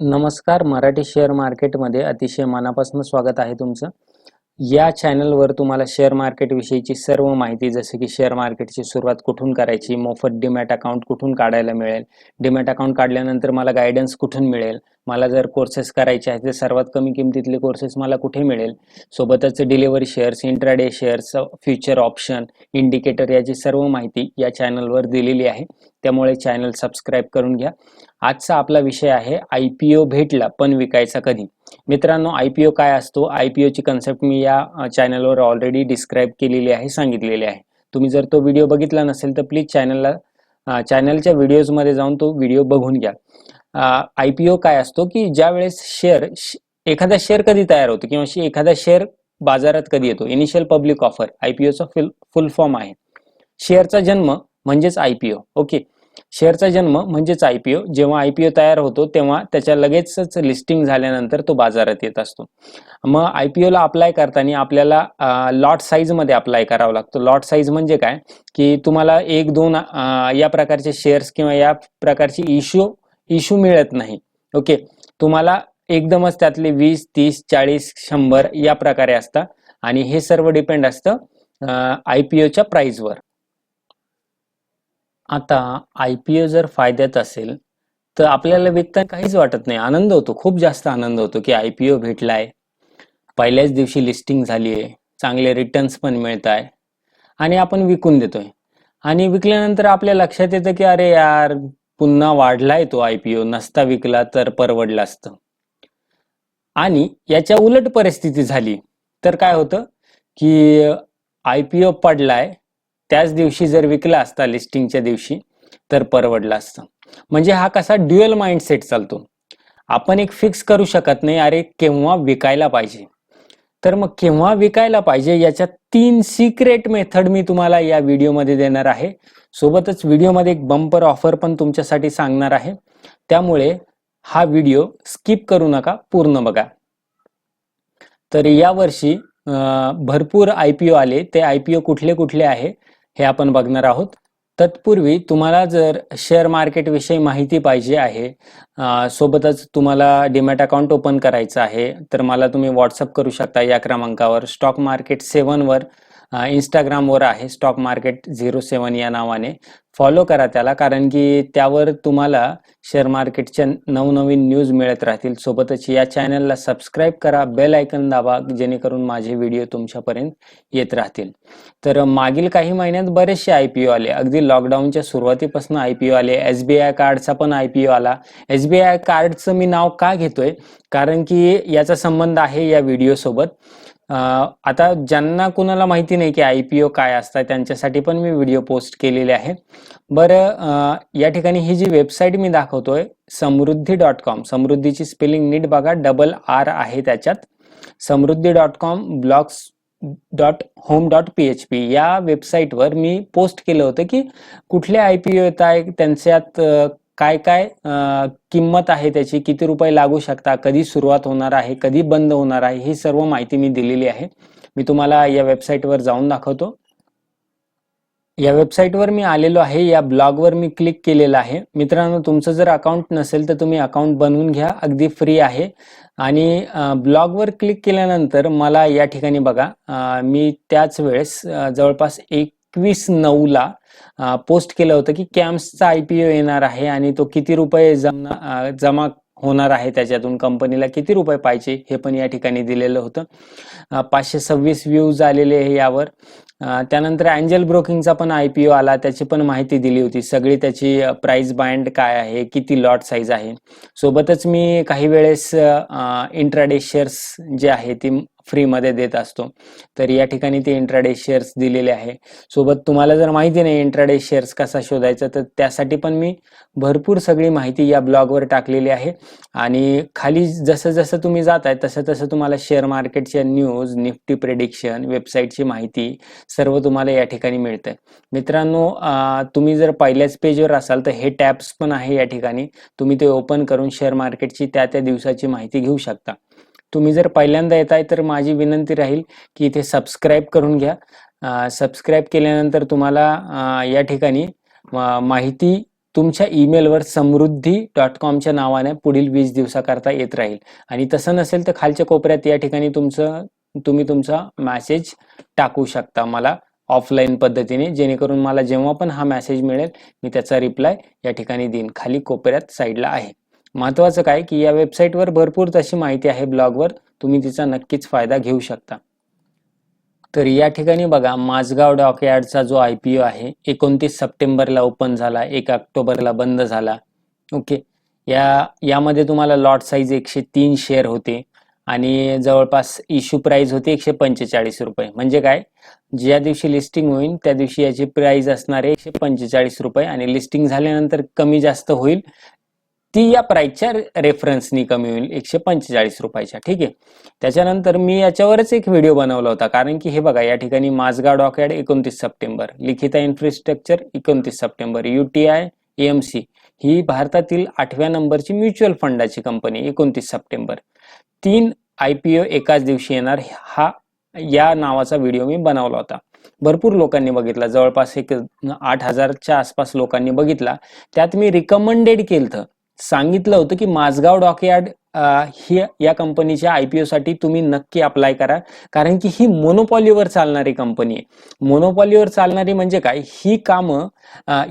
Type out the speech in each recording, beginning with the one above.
नमस्कार मराठी शेअर मार्केटमध्ये अतिशय मनापासून स्वागत आहे तुमचं. या चॅनलवर तुम्हाला शेअर मार्केट विषयीची सर्व माहिती जसे की शेअर मार्केटची सुरुवात कुठून करायची मोफत डिमॅट अकाउंट कुठून काढायला मिळेल डिमॅट अकाउंट काढल्यानंतर मला गायडन्स कुठून मिळेल मला जर कोर्सेस करायचे आहेत तर सर्वात कमी किमतीतले कोर्सेस मला कुठे मिळेल? सोबतच delivery shares intraday shares future option indicator याची सर्व माहिती या चॅनलवर दिलेली आहे. त्यामुळे चॅनल सबस्क्राईब करून घ्या. आजचा आपला विषय आहे आय पी ओ भेटला पण विकायचा कधी? मित्रांनो आय पी ओ काय असतो? आय पी ओची कन्सेप्ट मी या चॅनलवर ऑलरेडी डिस्क्राईब केलेली आहे सांगितलेली आहे. तुम्ही जर तो व्हिडिओ बघितला नसेल तर प्लीज चॅनलला चॅनलच्या व्हिडिओजमध्ये जाऊन तो व्हिडिओ बघून घ्या. आयपीओ काय असतो की ज्या वेळेस शेअर एखादा शेअर कधी तयार होतो किंवा एखादा शेअर बाजारात कधी येतो? इनिशियल पब्लिक ऑफर आयपीओचा फुल फुल फॉर्म आहे. शेअरचा जन्म म्हणजेच आयपीओ ओके शेअरचा जन्म म्हणजेच आयपीओ जेव्हा आयपीओ तयार होतो तेव्हा त्याच्या लगेचच लिस्टिंग झाल्यानंतर तो बाजारात येत असतो. मग आयपीओला अप्लाय करताना आपल्याला लॉट साईजमध्ये अप्लाय करावा लागतो. लॉट साईज म्हणजे काय? की तुम्हाला एक दोन या प्रकारचे शेअर्स किंवा या प्रकारची इश्यू इश्यू मिळत नाही. ओके तुम्हाला एकदमच त्यातले वीस तीस चाळीस शंभर या प्रकारे असतात आणि हे सर्व डिपेंड असतं आय पी ओच्या प्राईजवर आता आय पी ओ जर फायद्यात असेल तर आपल्याला विकताना काहीच वाटत नाही. आनंद होतो. खूप जास्त आनंद होतो की आय पी ओ भेटलाय. पहिल्याच दिवशी लिस्टिंग झाली आहे. चांगले रिटर्न्स पण मिळत आहे. आणि आपण विकून देतोय. आणि विकल्यानंतर आपल्या लक्षात येतं की अरे यार पुन्हा वाढलाय तो आय पी ओ नसता विकला तर परवडला असतं. आणि याच्या उलट परिस्थिती झाली. तर काय होतं की आय पी ओ पडलाय त्याच दिवशी जर विकला असता लिस्टिंगच्या दिवशी तर परवडला असतं. म्हणजे हा कसा ड्युअल माइंडसेट चालतो. आपण एक फिक्स करू शकत नाही अरे केव्हा विकायला पाहिजे. तर मग केव्हा विकायला पाहिजे याच्या तीन सिक्रेट मेथड मी तुम्हाला या व्हिडिओमध्ये देणार आहे. सोबतच व्हिडिओमध्ये एक बंपर ऑफर पण तुमच्यासाठी सांगणार आहे. त्यामुळे हा व्हिडिओ स्किप करू नका पूर्ण बघा. तर यावर्षी भरपूर आय पी ओ आले. ते आय पी ओ कुठले कुठले आहे हे आपण बघणार आहोत. तत्पूर्वी तुम्हाला जर शेअर मार्केट विषयी माहिती पाहिजे आहे सोबतच तुम्हाला डिमॅट अकाउंट ओपन करायचं आहे तर मला तुम्ही व्हॉट्सअप करू शकता या क्रमांकावर. स्टॉक मार्केट सेवनवर इंस्टाग्रामवर आहे स्टॉक मार्केट झिरो सेवन या नावाने. फॉलो करा त्याला कारण की त्यावर तुम्हाला शेअर मार्केटच्या नवनवीन न्यूज मिळत राहतील. सोबतच या चॅनलला सबस्क्राईब करा बेल आयकन दाबा जेणेकरून माझे व्हिडिओ तुमच्यापर्यंत येत राहतील. तर मागील काही महिन्यात बरेचसे आय पी ओ आले. अगदी लॉकडाऊनच्या सुरुवातीपासून आय पी ओ आले. एस बी आय कार्डचा पण आय पी ओ आला. एस बी आय कार्डचं मी नाव का घेतोय? कारण की याचा संबंध आहे या व्हिडिओसोबत सोबत. आता ज्यांना कुणाला माहिती नाही की आय पी ओ काय असतात त्यांच्यासाठी पण मी व्हिडिओ पोस्ट केलेले आहे. बरं या ठिकाणी ही जी वेबसाईट मी दाखवतोय समृद्धी डॉट कॉम. समृद्धीची स्पेलिंग नीट बघा डबल आर आहे त्याच्यात. Samruddhi dot com blogs dot home dot P H P. या वेबसाईटवर मी पोस्ट केलं होतं की कुठले आय पी ओ येत आहे त्यांच्यात काय काय किंमत आहे त्याची? किती रुपये लागू शकता? कधी सुरुवात होणार आहे? कधी बंद होणार आहे? ही सर्व माहिती मी दिलेली आहे. मी तुम्हाला या वेबसाईटवर जाऊन दाखवतो. या वेबसाईटवर मी आलेलो आहे. या ब्लॉगवर मी क्लिक केलेलं आहे. मित्रांनो तुमचं जर अकाउंट नसेल तर तुम्ही अकाउंट बनवून घ्या. अगदी फ्री आहे. आणि ब्लॉगवर क्लिक केल्यानंतर मला या ठिकाणी बघा. मी त्याच वेळेस जवळपास एक एकवीस नऊला पोस्ट केलं होतं की कॅम्प्सचा आयपीओ येणार आहे आणि तो किती रुपये जमा जमा होणार आहे त्याच्यातून कंपनीला किती रुपये पाहिजे हे पण या ठिकाणी दिलेलं होतं. पाचशे सव्वीस व्ह्यूज आलेले आहे यावर. त्यानंतर अँजल ब्रोकिंगचा पण आय पी ओ आला त्याची पण माहिती दिली होती. सगळी त्याची प्राइस बँड काय आहे किती लॉट साईज आहे. सोबतच मी काही वेळेस इंट्राडे शेअर्स जे आहे ती फ्रीमध्ये देत असतो. तर या ठिकाणी ते इंट्राडे शेअर्स दिलेले आहे. सोबत तुम्हाला जर माहिती नाही इंट्राडे शेअर्स कसा शोधायचा तर त्यासाठी पण मी भरपूर सगळी माहिती या ब्लॉगवर टाकलेली आहे. आणि खाली जसं जसं तुम्ही जात आहे तसं तसं तुम्हाला शेअर मार्केटच्या न्यूज निफ्टी प्रेडिक्शन वेबसाईटची माहिती सर्व तुम्हाला या ठिकाणी मिळतंय. मित्रांनो तुम्ही जर पहिल्याच पेजवर असाल तर हे टॅब्स पण आहे या ठिकाणी. तुम्ही ते ओपन करून शेअर मार्केटची त्या त्या दिवसाची माहिती घेऊ शकता. तुम्ही जर पहिल्यांदा येत आहे तर माझी विनंती राहील की इथे सबस्क्राईब करून घ्या. सबस्क्राईब केल्यानंतर तुम्हाला या ठिकाणी माहिती तुमच्या ईमेलवर समृद्धी डॉट कॉमच्या नावाने पुढील वीस दिवसाकरता येत राहील. आणि तसं नसेल तर खालच्या कोपऱ्यात या ठिकाणी तुमचं तुम्ही तुमचा मॅसेज टाकू शकता मला ऑफलाईन पद्धतीने जेणेकरून मला जेव्हा पण हा मॅसेज मिळेल मी त्याचा रिप्लाय या ठिकाणी देईन. खाली कोपऱ्यात साईडला आहे. महत्वाचं काय की या वेबसाईटवर भरपूर तशी माहिती आहे ब्लॉगवर तुम्ही तिचा नक्कीच फायदा घेऊ शकता. तर या ठिकाणी बघा माझगाव डॉकयार्डचा जो आय पी ओ आहे एकोणतीस सप्टेंबरला ओपन झाला एक ऑक्टोबरला बंद झाला. ओके. या यामध्ये तुम्हाला लॉट साईज एकशे तीन शेअर होते आणि जवळपास इश्यू प्राईज होती एकशे पंचेचाळीस रुपये. म्हणजे काय? ज्या दिवशी लिस्टिंग होईल त्या दिवशी याची प्राईज असणार आहे एकशे पंचेचाळीस रुपये आणि लिस्टिंग झाल्यानंतर कमी जास्त होईल ती या प्राईसच्या रेफरन्सनी कमी होईल एकशे पंचेचाळीस रुपयाच्या ठीक आहे? त्याच्यानंतर मी याच्यावरच एक व्हिडिओ बनवला होता कारण की हे बघा या ठिकाणी माझगाव डॉकयार्ड एकोणतीस सप्टेंबर लिखिता इन्फ्रास्ट्रक्चर एकोणतीस सप्टेंबर युटीआय एएमसी ही भारतातील आठव्या नंबरची म्युच्युअल फंडाची कंपनी एकोणतीस सप्टेंबर. तीन आय पी ओ एकाच दिवशी येणार हा या नावाचा व्हिडिओ मी बनवला होता. भरपूर लोकांनी बघितला जवळपास एक आठ हजारच्या आसपास लोकांनी बघितला. त्यात मी रिकमेंडेड केलं सांगितलं होतं की माझगाव डॉकयार्ड ही या कंपनीच्या आय पी साठी तुम्ही नक्की अप्लाय करा. कारण की ही मोनोपॉलीवर चालणारी कंपनी आहे. मोनोपॉलीवर चालणारी म्हणजे काय? ही कामं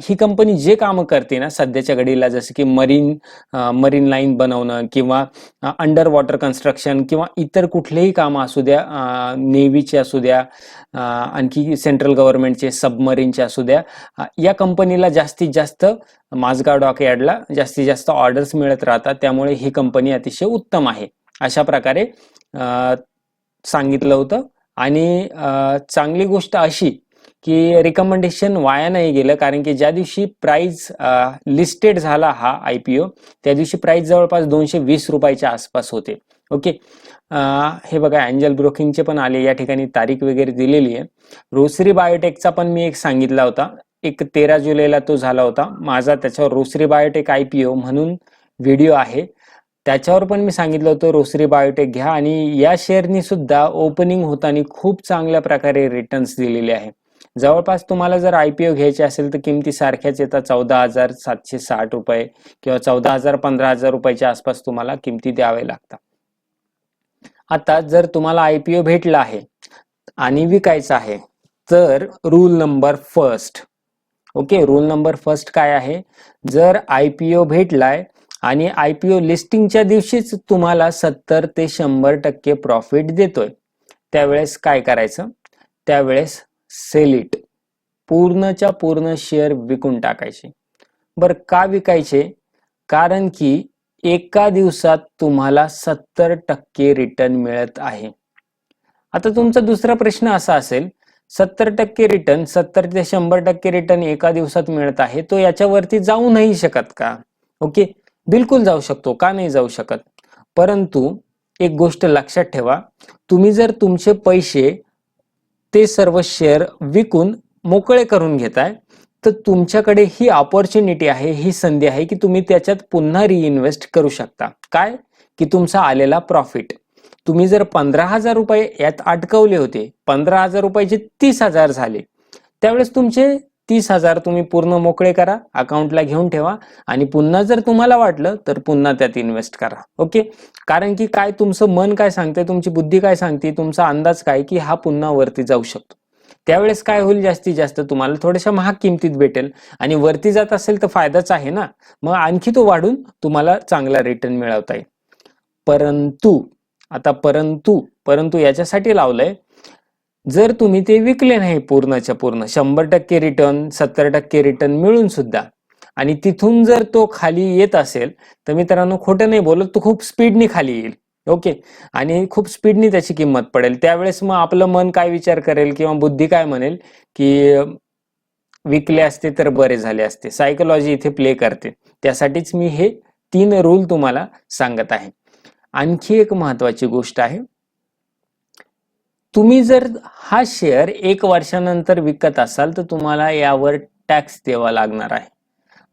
ही कंपनी जे कामं करते ना सध्याच्या घडीला जसं की मरीन मरीन लाईन बनवणं किंवा अंडर वॉटर कन्स्ट्रक्शन किंवा इतर कुठलेही कामं असू द्या नेव्हीचे असू द्या आणखी सेंट्रल गव्हर्नमेंटचे सबमरीनचे असू द्या या कंपनीला जास्तीत जास्त माझगाव डॉकयार्डला जास्तीत जास्त ऑर्डर्स मिळत राहतात. त्यामुळे ही कंपनी अतिशय उत्तम आहे. अशा प्रकारे सांगितलं होतं. आणि चांगली गोष्ट अशी की रिकमेंडेशन वाया नाही गेलं. कारण की ज्या दिवशी प्राइस लिस्टेड झाला हा आय पी ओ त्या दिवशी प्राइस जवळपास दोनशे वीस रुपयाच्या आसपास होते. ओके? हे बघा अँजल ब्रोकिंगचे पण आले. या ठिकाणी तारीख वगैरे दिलेली आहे. रोसरी बायोटेकचा पण मी एक सांगितला होता. एक तेरा जुलैला तो झाला होता. माझा त्याच्यावर Rossari biotech I P O म्हणून व्हिडिओ आहे. त्याच्यावर पण मी सांगितलं होतं रोसरी बायोटेक घ्या. आणि या शेअरनी सुद्धा ओपनिंग होताना खूप चांगल्या प्रकारे रिटर्न्स दिलेले आहे. जवळपास तुम्हाला जर आय पी ओ घ्यायचे असेल तर किमती सारख्याच येतात. चौदा हजार सातशे साठ रुपये किंवा चौदा हजार पंधरा हजार रुपयाच्या आसपास तुम्हाला किमती द्यावे लागतात. आता जर तुम्हाला आय पी ओ भेटला आहे आणि विकायचा आहे तर rule number first okay rule number first काय आहे? जर आय पी ओ भेटलाय आणि आय पी ओ लिस्टिंगच्या दिवशीच तुम्हाला सत्तर ते शंभर टक्के प्रॉफिट देतोय. त्यावेळेस काय करायचं? त्यावेळेस सेल इट पूर्णच्या पूर्ण शेअर विकून टाकायचे. बर का विकायचे? कारण की एका दिवसात तुम्हाला सत्तर टक्के रिटर्न मिळत आहे. आता तुमचा दुसरा प्रश्न असा असेल सत्तर टक्के रिटर्न सत्तर ते शंभर टक्के रिटर्न एका दिवसात मिळत आहे तो याच्यावरती जाऊ नाही शकत का? ओके? बिलकुल जाऊ शकतो का नाही जाऊ शकत? परंतु एक गोष्ट लक्षात ठेवा तुम्ही जर तुमचे पैसे ते सर्व शेअर विकून मोकळे करून घेताय तर तुमच्याकडे ही ऑपॉर्च्युनिटी आहे ही संधी आहे की तुम्ही त्याच्यात पुन्हा रिइन्व्हेस्ट करू शकता. काय? की तुमचा आलेला प्रॉफिट तुम्ही जर पंधरा हजार रुपये यात अटकवले होते पंधरा हजार रुपयाचे तीस हजार झाले त्यावेळेस तुमचे तीस हजार तुम्ही पूर्ण मोकळे करा अकाउंटला घेऊन ठेवा आणि पुन्हा जर तुम्हाला वाटलं तर पुन्हा त्यात इन्व्हेस्ट करा. ओके कारण की काय तुमचं मन काय सांगते तुमची बुद्धी काय सांगते तुमचा अंदाज काय की हा पुन्हा वरती जाऊ शकतो. त्यावेळेस काय होईल जास्तीत जास्त तुम्हाला थोड्याशा महाग किमतीत भेटेल आणि वरती जात असेल तर फायदाच आहे ना? मग आणखी तो वाढून तुम्हाला चांगला रिटर्न मिळवता येईल. परंतु आता परंतु परंतु याच्यासाठी लावलंय जर तुम्ही ते विकले नाही पूर्णच्या पूर्ण शंभर टक्के रिटर्न सत्तर टक्के रिटर्न मिळून सुद्धा आणि तिथून जर तो खाली येत असेल तर मित्रांनो खोटं नाही बोलत तो खूप स्पीडनी खाली येईल. ओके? आणि खूप स्पीडनी त्याची किंमत पडेल. त्यावेळेस मग आपलं मन काय विचार करेल किंवा बुद्धी काय म्हणेल? की विकले असते तर बरे झाले असते. सायकोलॉजी इथे प्ले करते. त्यासाठीच मी हे तीन रूल तुम्हाला सांगत आहे. आणखी एक महत्वाची गोष्ट आहे. तुम्ही जर हा शेअर एक वर्षानंतर विकत असाल तर तुम्हाला यावर टॅक्स द्यावा लागणार आहे.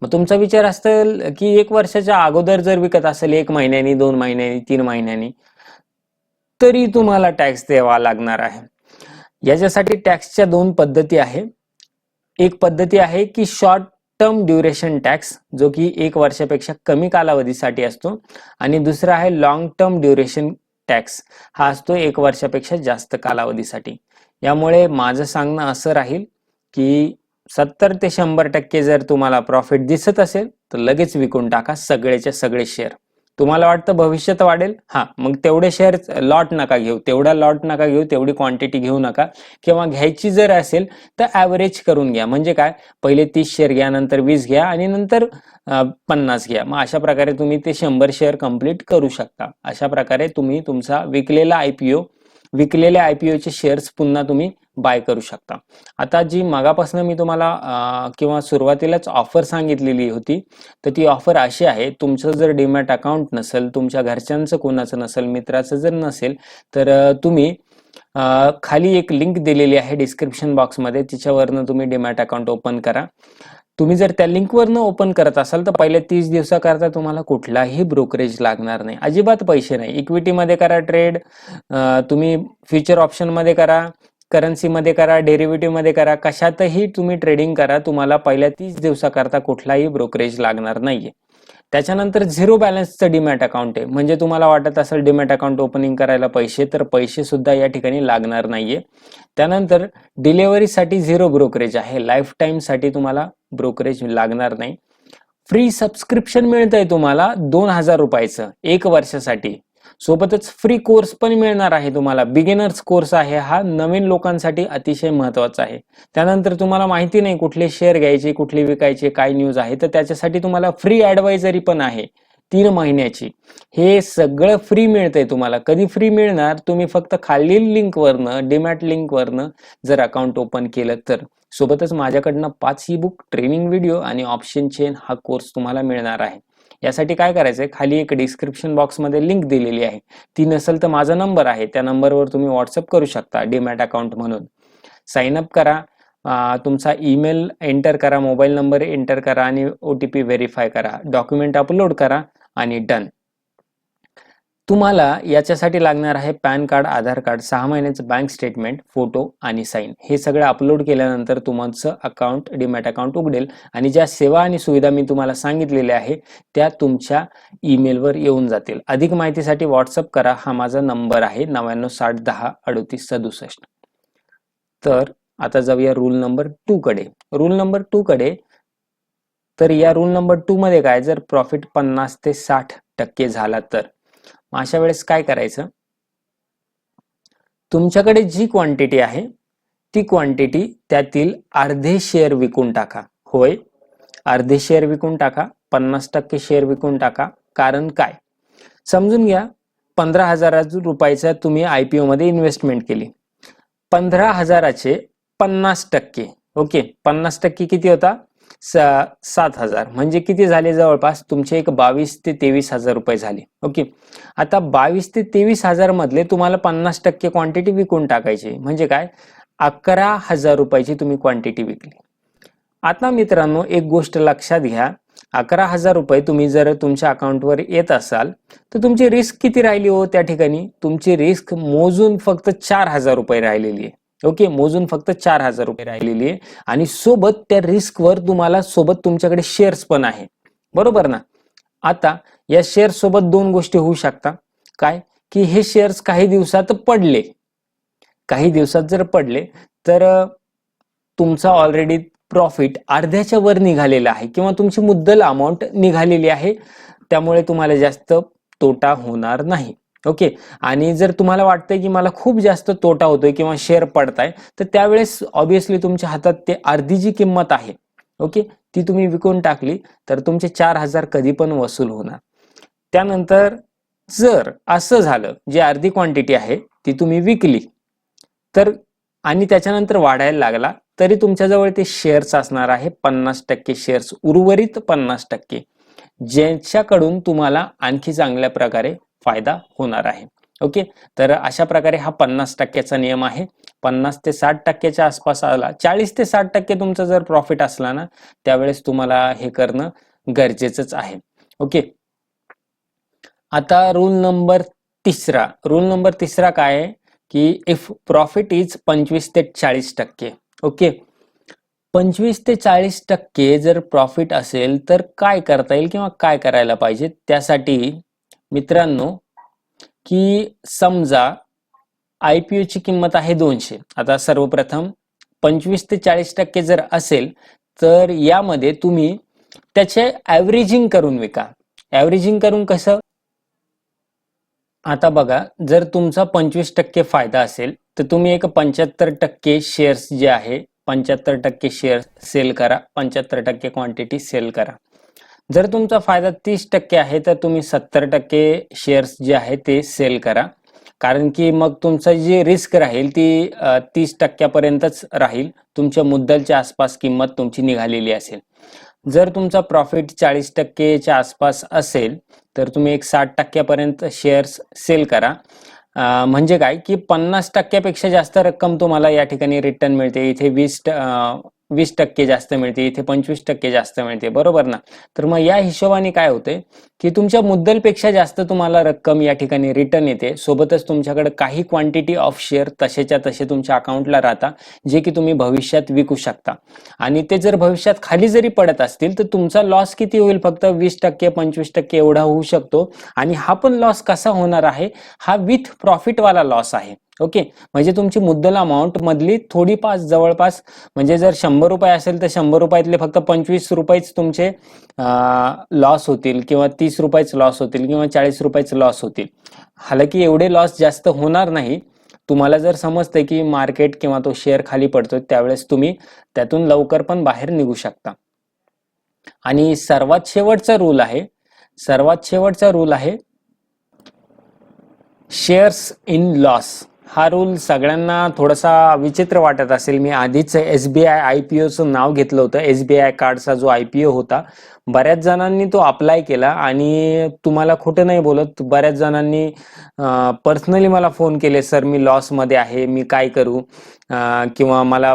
मग तुमचा विचार असेल की एक वर्षाच्या अगोदर जर विकत असेल एक महिन्यानी दोन महिन्यानी तीन महिन्यानी तरी तुम्हाला टॅक्स द्यावा लागणार आहे. याच्यासाठी टॅक्सच्या दोन पद्धती आहे एक पद्धती आहे की शॉर्ट टर्म ड्युरेशन टॅक्स जो की एक वर्षापेक्षा कमी कालावधीसाठी असतो. आणि दुसरा आहे लॉंग टर्म ड्युरेशन टॅक्स हा असतो एक वर्षापेक्षा जास्त कालावधीसाठी. यामुळे माझं सांगणं असं राहील की सत्तर ते शंभर टक्के जर तुम्हाला प्रॉफिट दिसत असेल तर लगेच विकून टाका सगळेचे सगळे शेअर तुम्हाला वाटतं भविष्यात वाढेल? हा मग तेवढे शेअर लॉट नका घेऊ. तेवढा लॉट नका घेऊ तेवढी क्वांटिटी घेऊ नका. किंवा घ्यायची जर असेल तर ॲव्हरेज करून घ्या. म्हणजे काय? पहिले तीस शेअर घ्या नंतर वीस घ्या आणि नंतर पन्नास घ्या. मग अशा प्रकारे तुम्ही ते शंभर शेअर कंप्लीट करू शकता. अशा प्रकारे तुम्ही तुमचा विकलेला आयपीओ विकलेल्या आयपीओचे शेअर्स पुन्हा तुम्ही बाय करू शकता. आता जी मगापासून मी तुम्हाला किंवा सुरुवातीलाच ऑफर सांगितलेली होती तर ती ऑफर अशी आहे तुमचं जर डीमॅट अकाउंट नसेल तुमच्या घरच्यांचं कोणाचं नसेल मित्राचं जर नसेल तर तुम्ही खाली एक लिंक दिलेली आहे डिस्क्रिप्शन बॉक्समध्ये तिच्यावरनं तुम्ही डीमॅट अकाउंट ओपन करा. तुम्ही जर त्या लिंकवरनं ओपन करत असाल तर पहिल्या तीस दिवसाकरता तुम्हाला कुठलाही ब्रोकरेज लागणार नाही. अजिबात पैसे नाही. इक्विटीमध्ये करा ट्रेड तुम्ही फ्युचर ऑप्शनमध्ये करा. करन्सीमध्ये करा डेरिव्हेटिव्हमध्ये करा कशातही तुम्ही ट्रेडिंग करा तुम्हाला पहिल्या तीस दिवसाकरता कुठलाही ब्रोकरेज लागणार नाहीये. त्याच्यानंतर झिरो बॅलन्सचं डीमॅट अकाउंट आहे. म्हणजे तुम्हाला वाटत असेल डीमॅट अकाउंट ओपनिंग करायला पैसे तर पैसे सुद्धा या ठिकाणी लागणार नाहीये. त्यानंतर डिलेव्हरीसाठी झिरो ब्रोकरेज आहे. लाईफ टाईमसाठी तुम्हाला ब्रोकरेज लागणार नाही. फ्री सबस्क्रिप्शन मिळतंय तुम्हाला दोन हजार रुपयाचं एक वर्षासाठी. सोबतच फ्री कोर्स पण मिळणार आहे तुम्हाला. बिगिनर्स कोर्स आहे हा. नवीन लोकांसाठी अतिशय महत्त्वाचा आहे. त्यानंतर तुम्हाला माहिती नाही कुठले शेअर घ्यायचे कुठले विकायचे काय न्यूज आहे. तर त्याच्यासाठी तुम्हाला फ्री ऍडवायझरी पण आहे. तीन महिन्याची. हे सगळं फ्री मिळतंय तुम्हाला. कधी फ्री मिळणार? तुम्ही फक्त खालील लिंकवरनं डिमॅट लिंकवरनं जर अकाउंट ओपन केलं तर. सोबतच माझ्याकडनं पाच ई बुक ट्रेनिंग व्हिडिओ आणि ऑप्शन चेन हा कोर्स तुम्हाला मिळणार आहे. यासाठी काय करायचंय? खाली एक डिस्क्रिप्शन बॉक्समध्ये लिंक दिलेली आहे. ती नसेल तर माझा नंबर आहे. त्या नंबरवर तुम्ही व्हॉट्सअप करू शकता डीमॅट अकाउंट म्हणून. साइन अप करा. तुमचा ईमेल एंटर करा मोबाईल नंबर एंटर करा आणि ओ टी पी व्हेरीफाय करा. डॉक्युमेंट अपलोड करा आणि डन तुम्हाला याच्यासाठी लागणार आहे पॅन कार्ड आधार कार्ड सहा महिन्याचं बँक स्टेटमेंट फोटो आणि साईन हे सगळं अपलोड केल्यानंतर तुमचं अकाउंट डीमॅट अकाउंट उघडेल आणि ज्या सेवा आणि सुविधा मी तुम्हाला सांगितलेल्या आहे त्या तुमच्या ईमेलवर येऊन जातील. अधिक माहितीसाठी व्हॉट्सअप करा. हा माझा नंबर आहे नव्याण्णव साठ दहा अडतीस सदुसष्ट. तर आता जाऊया रूल नंबर टू कडे. रूल नंबर टू कडे तर या रूल नंबर टू मध्ये काय? जर प्रॉफिट पन्नास ते साठ टक्के झाला तर. मग अशा वेळेस काय करायचं? तुमच्याकडे जी क्वांटिटी आहे ती क्वांटिटी त्यातील अर्धे शेअर विकून टाका. होय? अर्धे शेअर विकून टाका पन्नास टक्के शेअर विकून टाका. कारण काय? समजून घ्या पंधरा हजार रुपयाचा तुम्ही आयपीओ मध्ये इन्व्हेस्टमेंट केली. पंधरा हजाराचे पन्नास टक्के. ओके? पन्नास टक्के किती होता? सात हजार. म्हणजे किती झाले जवळपास? तुमचे एक बावीस ते तेवीस हजार रुपये झाले. ओके. आता बावीस ते तेवीस हजार मधले तुम्हाला पन्नास टक्के क्वांटिटी विकून टाकायची. म्हणजे काय? अकरा हजार रुपयाची तुम्ही क्वांटिटी विकली. आता मित्रांनो एक गोष्ट लक्षात घ्या. अकरा हजार रुपये तुम्ही जर तुमच्या अकाउंटवर येत असाल तर तुमची रिस्क किती राहिली हो त्या ठिकाणी? तुमची रिस्क मोजून फक्त चार हजार रुपये राहिलेली आहे. ओके मोजून फक्त चार हजार रुपये राहिलेली आहे. आणि सोबत त्या रिस्कवर तुम्हाला सोबत तुमच्याकडे शेअर्स पण आहे. बरोबर ना? आता या शेअर्स सोबत दोन गोष्टी होऊ शकता. काय? की हे शेअर्स काही दिवसात पडले. काही दिवसात जर पडले तर तुमचा ऑलरेडी प्रॉफिट अर्ध्याच्या वर निघालेला आहे किंवा तुमची मुद्दल अमाऊंट निघालेली आहे. त्यामुळे तुम्हाला जास्त तोटा होणार नाही. ओके? आणि जर तुम्हाला वाटतंय की मला खूप जास्त तोटा होतोय किंवा शेअर पडताय तर त्यावेळेस ऑब्विसली तुमच्या हातात ते अर्धी जी किंमत आहे ओके? ती तुम्ही विकून टाकली तर तुमचे चार हजार कधी पण वसूल होणार. त्यानंतर जर असं झालं जी अर्धी क्वांटिटी आहे ती तुम्ही विकली तर आणि त्याच्यानंतर वाढायला लागला तरी तुमच्याजवळ ते शेअर्स असणार आहे पन्नास टक्के शेअर्स उर्वरित पन्नास टक्के ज्यांच्याकडून तुम्हाला आणखी चांगल्या प्रकारे फायदा होणार आहे. ओके? तर अशा प्रकारे हा पन्नास टक्क्याचा नियम आहे. पन्नास ते साठ टक्क्याच्या आसपास आला चाळीस ते साठ टक्के तुमचा जर प्रॉफिट असला ना त्यावेळेस तुम्हाला हे करणं गरजेचंच आहे. ओके? आता रूल नंबर तिसरा. रूल नंबर तिसरा काय आहे? की इफ प्रॉफिट इज पंचवीस ते चाळीस टक्के. ओके? पंचवीस ते चाळीस टक्के जर प्रॉफिट असेल तर काय करता येईल किंवा काय करायला पाहिजे? त्यासाठी मित्रांनो की समजा आय पी ओची किंमत आहे दोनशे. आता सर्वप्रथम पंचवीस ते चाळीस टक्के जर असेल तर यामध्ये तुम्ही त्याचे ॲव्हरेजिंग करून विका. ॲव्हरेजिंग करून कसं? आता बघा जर तुमचा पंचवीस टक्के फायदा असेल तर तुम्ही एक पंच्याहत्तर टक्के शेअर्स जे आहे पंच्याहत्तर टक्के शेअर्स सेल करा पंच्याहत्तर टक्के क्वांटिटी सेल करा. जर तुमचा फायदा तीस टक्के आहे तर तुम्ही सत्तर टक्के शेअर्स जे आहे ते सेल करा. कारण की मग तुमचं जी रिस्क राहील ती तीस टक्क्यापर्यंतच राहील. तुमच्या मुद्दलच्या आसपास किंमत तुमची निघालेली असेल. जर तुमचा प्रॉफिट चाळीस टक्केच्या आसपास असेल तर तुम्ही एक साठ टक्क्यापर्यंत शेअर्स सेल करा. म्हणजे काय की पन्नास टक्क्यापेक्षा जास्त रक्कम तुम्हाला या ठिकाणी रिटर्न मिळते. इथे वीस वीस टक्के जास्त मिळते इथे पंचवीस टक्के जास्त मिळते बरोबर ना? तर मग या हिशोबाने काय होते की तुमच्या मुद्दलपेक्षा जास्त तुम्हाला रक्कम या ठिकाणी रिटर्न येते. सोबतच तुमच्याकडे काही क्वांटिटी ऑफ शेअर तसेच्या तसे तुमच्या अकाउंटला राहता जे की तुम्ही भविष्यात विकू शकता. आणि ते जर भविष्यात खाली जरी पडत असतील तर तुमचा लॉस किती होईल? फक्त वीस टक्के पंचवीस टक्के एवढा होऊ शकतो. आणि हा पण लॉस कसा होणार आहे? हा विथ प्रॉफिटवाला लॉस आहे. ओके? म्हणजे तुमची मुद्दल अमाऊंट मधली थोडी जवळपास म्हणजे जर शंभर रुपये असेल तर शंभर रुपयातले फक्त पंचवीस रुपयेच तुमचे लॉस होतील किंवा तीस रुपयेच लॉस होतील किंवा चाळीस रुपयेच लॉस होतील. हालांकी एवढे लॉस जास्त होणार नाही. तुम्हाला जर समजतंय की मार्केट किंवा तो शेअर खाली पडतो त्यावेळेस तुम्ही त्यातून लवकर पण बाहेर निघू शकता. आणि सर्वात शेवटचा रूल आहे सर्वात शेवटचा रूल आहे शेअर्स इन लॉस हा रूल सगळ्यांना थोडासा विचित्र वाटत असेल. मी आधीच S B I I P ओचं नाव घेतलं होतं. एस बी आय कार्डचा जो आय पी ओ होता बऱ्याच जणांनी तो अप्लाय केला आणि तुम्हाला खोटं नाही बोलत. बऱ्याच जणांनी पर्सनली मला फोन केले सर मी लॉसमध्ये आहे मी काय करू? किंवा मला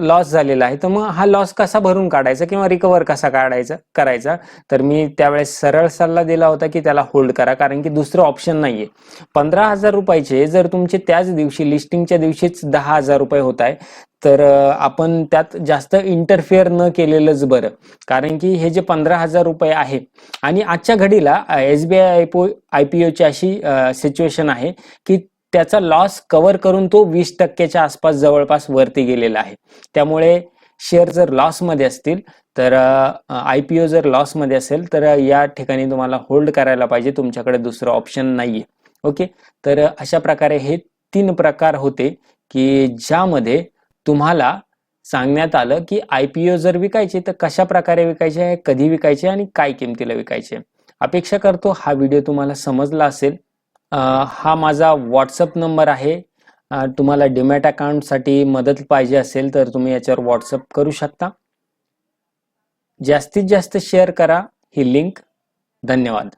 लॉस झालेला आहे. तर मग हा लॉस कसा भरून काढायचा किंवा रिकवर कसा काढायचा करायचा? तर मी त्यावेळेस सरळ सल्ला दिला होता की त्याला होल्ड करा कारण की दुसरं ऑप्शन नाहीये. पंधरा हजार रुपयाचे जर तुमचे त्याच दिवशी लिस्टिंगच्या दिवशीच दहा हजार रुपये होत आहे तर आपण त्यात जास्त इंटरफेअर न केलेलंच बरं. कारण की हे जे पंधरा हजार रुपये आहे आणि आजच्या घडीला S B I I P ओची अशी सिच्युएशन आहे की त्याचा लॉस कव्हर करून तो वीस टक्क्याच्या आसपास जवळपास वरती गेलेला आहे. त्यामुळे शेअर जर लॉसमध्ये असतील तर आय पी ओ जर लॉसमध्ये असेल तर या ठिकाणी तुम्हाला होल्ड करायला पाहिजे. तुमच्याकडे दुसरं ऑप्शन नाहीये. ओके तर अशा प्रकारे हे तीन प्रकार होते की ज्यामध्ये तुम्हाला सांगण्यात आलं की आय पी ओ जर विकायचे तर कशा प्रकारे विकायचे आहे कधी विकायचे आणि काय किमतीला विकायचे अपेक्षा करतो हा व्हिडिओ तुम्हाला समजला असेल. हा माझा व्हॉट्सअप नंबर आहे. तुम्हाला डिमॅट अकाउंटसाठी मदत पाहिजे असेल तर तुम्ही याच्यावर व्हॉट्सअप करू शकता. जास्तीत जास्त शेअर करा ही लिंक धन्यवाद.